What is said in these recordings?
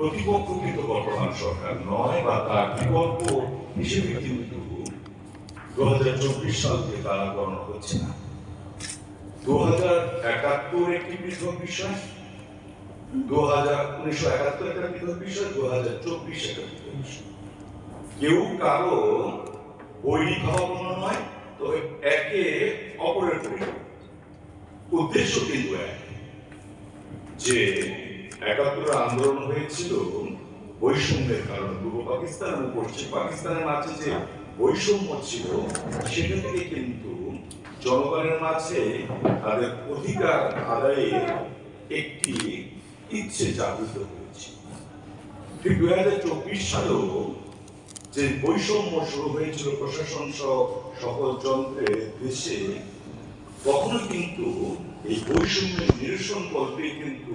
প্রতিপক্ষ কিন্তু বর্তমান সরকার নয় বা তার বিকল্প হিসেবে কিন্তু দু হাজার চব্বিশ সাল থেকে তারা গণনা হচ্ছে না দু হাজার একাত্তর একটি পৃথক বিষয় দু হাজার উনিশশো একাত্তর একটা পৃথক বিষয় দু হাজার চব্বিশ একটা পৃথক বিষয় কেউ কারও বৈরিক ভাবাপন্ন নয় তো একে অপরের পরিণাম উদ্দেশ্য কিন্তু এক যে একাত্তর আন্দোলন হয়েছিল বৈষম্যের কারণে। পূর্ব পাকিস্তান এবং পশ্চিম পাকিস্তানের মাঝে যে বৈষম্য ছিল সেটা থেকে কিন্তু জনগণের মাঝে তাদের অধিকার আদায়ের একটি ইচ্ছে জাগৃত হয়েছে। ঠিক দুই হাজার চব্বিশ সালেও যে বৈষম্য শুরু হয়েছিল প্রশাসন সহ সকল যন্ত্রের দেশে তখন কিন্তু এই বৈষম্যের নিরসন কল্পে কিন্তু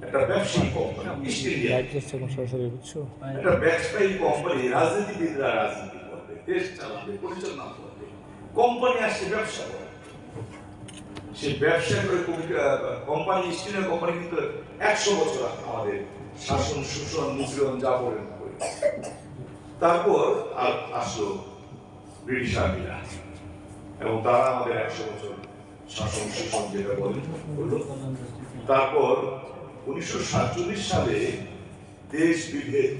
একটা ব্যবসায়ী কোম্পানি ইস্ট ইন্ডিয়া সরাসরি বুঝছ একটা ব্যবসায়ী কোম্পানি রাজনীতিবিদরা রাজনীতি করবে দেশ চালাবে পরিচালনা করবে কোম্পানি আসছে ব্যবসা করে সে ব্যবসা করে কোম্পানি ইস্ট ইন্ডিয়া কোম্পানি কিন্তু একশো বছর আমাদের শাসন শোষণ যাপন করে তারপর আসলো ব্রিটিশ আর্মিরা এবং তারা আমাদের একশো বছর শাসন শোষণ যেটা বলেন তারপর উনিশশো সাতচল্লিশ সালে দেশ বিভেদ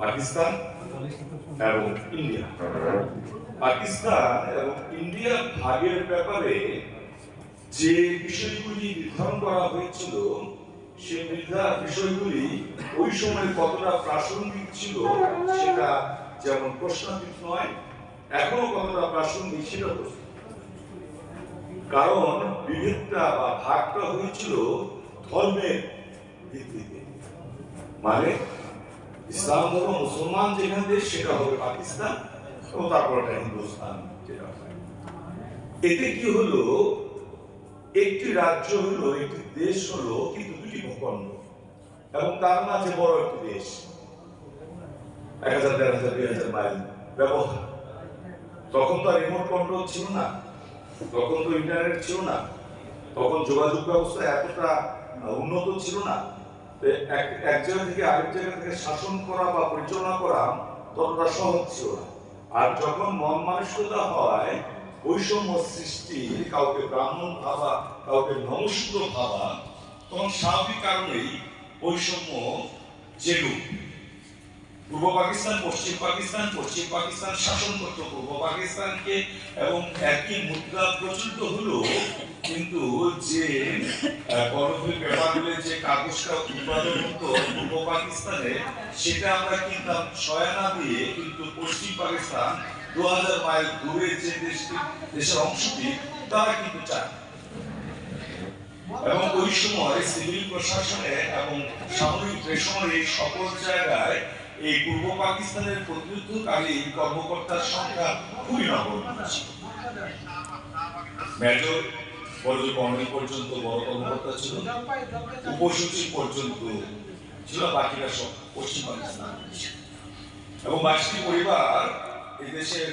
পাকিস্তান এবং ইন্ডিয়া। পাকিস্তান এবং ইন্ডিয়া ভাগের ব্যাপারে যে বিষয়গুলি নির্ধারণ করা হয়েছিল সে নির্ধার বিষয়গুলি ওই সময় কতটা প্রাসঙ্গিক ছিল সেটা যেমন প্রশ্নাতীত নয় এখনও কতটা প্রাসঙ্গিক প্রশ্ন। কারণ বিভেদটা বা ভাগটা হয়েছিল ধর্মের ভিত্তিতে মানে ইসলাম ধর্ম মুসলমান যেখানে দেশ সেটা হবে পাকিস্তান এবং একটা হিন্দুস্তান যেটা এতে কি হলো? একটি রাজ্য হলো, একটি দেশ হলো, কিন্তু দুটি ভূখণ্ড। এবং তার মাঝে বড় একটি দেশ। এক হাজার, দেড় হাজার, দুই হাজার মাইল ব্যবধান। তখন তো রিমোট কন্ট্রোল ছিল না। তখন তো ইন্টারনেট ছিল না। তখন যোগাযোগ ব্যবস্থা এতটা উন্নত ছিল না। এক জায়গা থেকে আরেক জায়গা থেকে শাসন করা বা পরিচালনা করা ততটা সহজ ছিল না। আর যখন মন মানসিকতা হয়, বৈষম্য সৃষ্টি কাউকে ব্রাহ্মণ ভাবা, কাউকে নমস্ক ভাবা, তখন স্বাভাবিক কারণেই বৈষম্য জেলুক পূর্ব পাকিস্তান, পশ্চিম পাকিস্তান পশ্চিম পাকিস্তান শাসন করত। পূর্ব পাকিস্তানকে এবং একই মুদ্রা প্রচলিত হলো, কিন্তু যে বরফের পেপারগুলো যে কাগজটা উৎপাদন হতো পূর্ব পাকিস্তানে, সেটা আমরা কিনতাম ছয়ানা দিয়ে, কিন্তু পশ্চিম পাকিস্তান দু হাজার মাইল দূরে যে দেশটি দেশের অংশটি, তারা কিন্তু চায় এবং ওই সময় সিভিল প্রশাসনে এবং সামরিক রেশনে সকল জায়গায় এই পূর্ব পাকিস্তানের প্রতিযুদ্ধকারী কর্মকর্তার সংখ্যা খুবই নগণ্য মেজর বড় পর্যন্ত বড় কর্মকর্তা ছিল, উপসচিব পর্যন্ত ছিল, বাকিরা সব পশ্চিম পাকিস্তান এবং বাইশটি পরিবার এই দেশের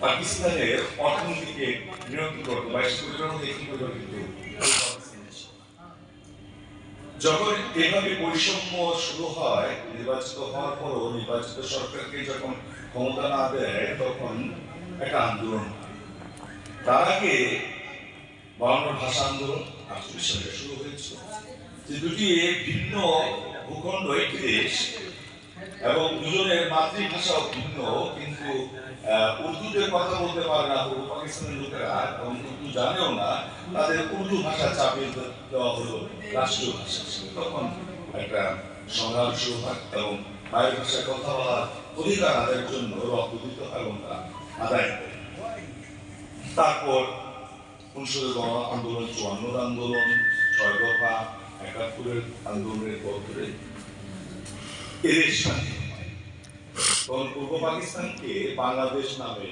পাকিস্তানের অর্থনীতিকে নিয়ন্ত্রণ করতো বাইশটি পরিবার মধ্যে একটি পরিবার কিন্তু। যখন এভাবে বৈষম্য শুরু হয়, নির্বাচিত হওয়ার পরও নির্বাচিত সরকারকে যখন ক্ষমতা না দেয়, তখন একটা আন্দোলন তার আগে বাংলা ভাষা আন্দোলন আটচল্লিশ সালে শুরু হয়েছিল। যে দুটি ভিন্ন ভূখণ্ড, একটি দেশ, এবং দুজনের মাতৃভাষাও ভিন্ন, কিন্তু উর্দুতে কথা বলতে পারে না, পূর্ব পাকিস্তানের লোকেরা এবং উর্দু জানেও না, তাদের উর্দু ভাষা চাপিয়ে দেওয়া হলো রাষ্ট্রীয় ভাষা। তখন একটা সংগ্রাম শুরু হয় এবং মায়ের ভাষায় কথা বলার অধিকার আদায়ের জন্য রক্ত দিতে এবং তা আদায় করে। তারপর উনিশশো গণ আন্দোলন চুয়ান্নর আন্দোলন, ছয় দফা, একাত্তরের আন্দোলনের পর ধরে এদের হয় তখন পূর্ব পাকিস্তানকে বাংলাদেশ নামে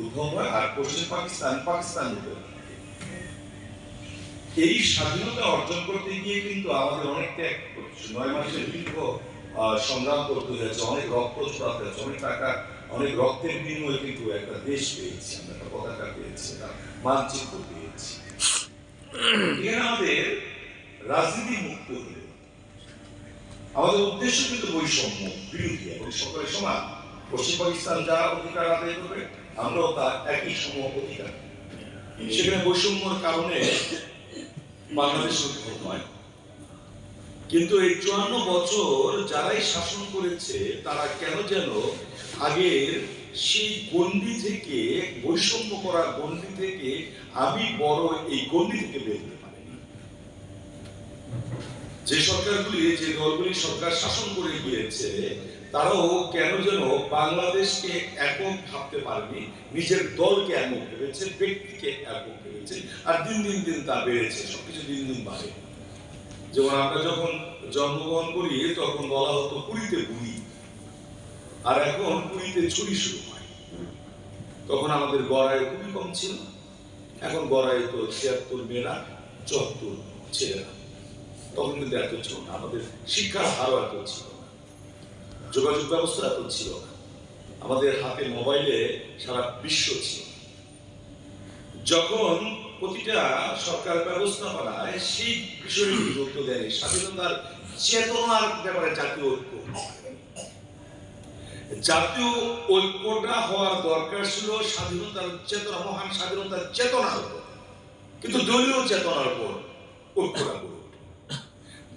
উদ্ভব হয় আর পশ্চিম পাকিস্তান পাকিস্তান এই স্বাধীনতা অর্জন করতে গিয়ে কিন্তু আমাদের অনেক ত্যাগ নয় মাসের দীর্ঘ সংগ্রাম করতে হয়েছে। অনেক রক্ত ছড়াতে হয়েছে, অনেক টাকা, অনেক রক্তের বিনিময়ে কিন্তু একটা দেশ পেয়েছি, আমরা একটা পতাকা পেয়েছি মানচিত্র পেয়েছি। এখানে আমাদের রাজনীতি মুক্ত হলে। আমাদের উদ্দেশ্য কিন্তু বৈষম্য। বিরোধী এবং সকলে সমান পশ্চিম পাকিস্তান যা অধিকার আদায় করবে, আমরাও তার একই সম অধিকার। সেখানে বৈষম্যর কারণে বাংলাদেশ উদ্ভব হয়। কিন্তু এই চুয়ান্ন বছর যারাই শাসন করেছে, তারা কেন যেন আগের সেই গন্ডি থেকে, বৈষম্য করা গন্ডি থেকে আমি বড় এই গন্ডি থেকে বেরোতে পারিনি। যে সরকারগুলি, যে দলগুলি সরকার শাসন করে গিয়েছে, তারাও কেন যেন বাংলাদেশকে একক ভাবতে পারেনি, নিজের দলকে একক ভেবেছে, ব্যক্তিকে একক ভেবেছে, আর দিন দিন দিন তা বেড়েছে, সবকিছু দিন দিন বাড়ে। যেমন আমরা যখন জন্মগ্রহণ করি, তখন বলা হতো পুরীতে বুড়ি, আর এখন পুরীতে ছুরি শুরু হয়। তখন আমাদের গড়ায় খুবই কম ছিল, এখন গড়ায় তো ছিয়াত্তর মেয়েরা, চুয়াত্তর ছেলেরা। তখন কিন্তু এত ছিল না, আমাদের শিক্ষার হারও এত ছিল না, যোগাযোগ ব্যবস্থা এত ছিল না। আমাদের হাতে মোবাইলে সারা বিশ্ব ছিল। যখন প্রতিটা সরকার সেই গুরুত্ব দেয় স্বাধীনতার চেতনার ব্যাপারে জাতীয় ঐক্য জাতীয় ঐক্যটা হওয়ার দরকার ছিল স্বাধীনতার চেতনা, মহান স্বাধীনতার চেতনার উপর। কিন্তু দলীয় চেতনার উপর ঐক্যটা।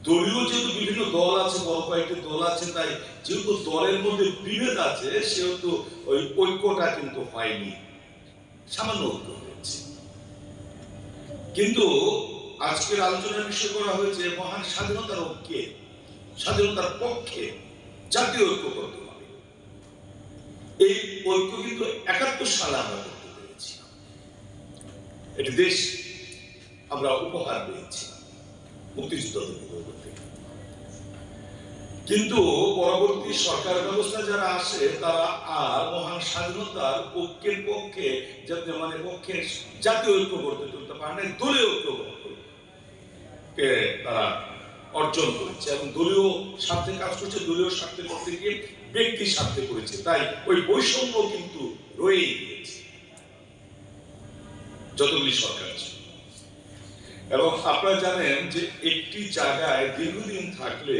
দলীয় যেহেতু বিভিন্ন দল আছে, বড় কয়েকটি দল আছে, তাই যেহেতু দলের মধ্যে বিভেদ আছে, সেহেতু ওই ঐক্যটা কিন্তু হয়নি। সামান্য ঐক্য হয়েছে। কিন্তু আজকের আলোচনার বিষয় করা হয়েছে, মহান স্বাধীনতার ঐক্যে, স্বাধীনতার পক্ষে জাতীয় ঐক্য করতে হবে। এই ঐক্য কিন্তু একাত্তর সালে আমরা করতে পেরেছি। এটি দেশ আমরা উপহার পেয়েছি। করতে কিন্তু পরবর্তী সরকার ব্যবস্থা যারা আসে তারা আর মহান স্বাধীনতার ঐক্যের পক্ষে যাতে মানে পক্ষে জাতীয় ঐক্য করতে তুলতে পারে না দলীয় ঐক্য কে তারা অর্জন করেছে এবং দলীয় স্বার্থে কাজ করছে, দলীয় স্বার্থে করতে গিয়ে ব্যক্তির স্বার্থে করেছে। তাই ওই বৈষম্য কিন্তু রয়েই গিয়েছে যতগুলি সরকার ছিল এবং আপনারা জানেন যে একটি জায়গায় দীর্ঘদিন থাকলে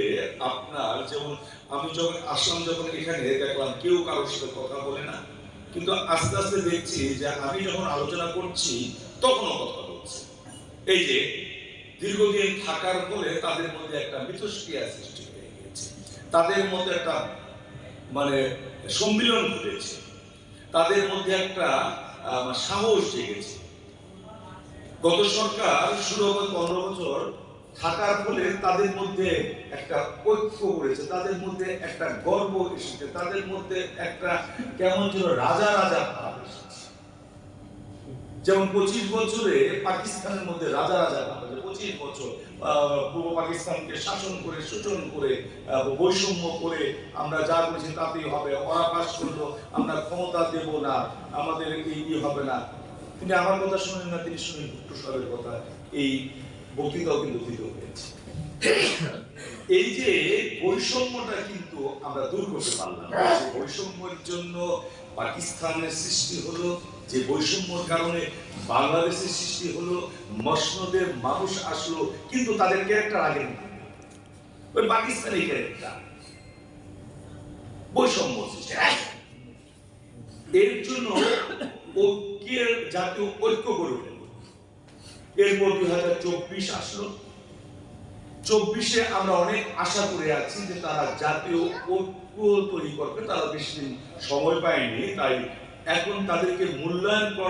আপনার যেমন আমি যখন আসলাম যখন এখানে, দেখলাম কেউ কারোর সাথে কথা বলে না। কিন্তু আস্তে আস্তে দেখছি যে আমি যখন আলোচনা করছি, তখনও কথা বলছে। এই যে দীর্ঘদিন থাকার ফলে তাদের মধ্যে একটা মিথস্ক্রিয়া সৃষ্টি হয়ে গেছে তাদের মধ্যে একটা মানে সম্মিলন ঘটেছে। তাদের মধ্যে একটা সাহস জেগেছে। গত সরকার শুরু হবে পনেরো বছর, থাকার ফলে তাদের মধ্যে একটা ঐক্য করেছে তাদের মধ্যে একটা গর্ব এসেছে, তাদের মধ্যে একটা কেমন যেন রাজা রাজা ভাব যেমন পঁচিশ বছরে পাকিস্তানের মধ্যে রাজা রাজা ভাব পঁচিশ বছর পূর্ব পাকিস্তানকে শাসন করে, শোষণ করে বৈষম্য করে আমরা যা করেছি তাতেই হবে ওরা পাশ করল আমরা ক্ষমতা দেব না, আমাদের এই হবে না। তিনি আমার কথা শুনেন না, তিনি শুনেন সাহেবের কথা। এই বক্তৃতাও কিন্তু দিতে হয়েছে। এই যে বৈষম্যটা কিন্তু আমরা দূর করতে পারলাম বৈষম্যের জন্য পাকিস্তানের সৃষ্টি হলো, যে বৈষম্যর কারণে বাংলাদেশের সৃষ্টি হলো, মসনদের মানুষ আসলো, কিন্তু তাদের ক্যারেক্টার আগে না। ওই পাকিস্তানি ক্যারেক্টার বৈষম্য সৃষ্টি। এর জন্য ঐক্যের জাতীয় ঐক্য গড়ে উঠল এরপর দুই হাজার চব্বিশ আসলো। চব্বিশে আমরা অনেক আশা করে আছি যে তারা জাতীয় ঐক্য তৈরি করবে। তারা বেশি দিন সময় পায়নি, তাই এখন তাদেরকে মূল্যায়ন করা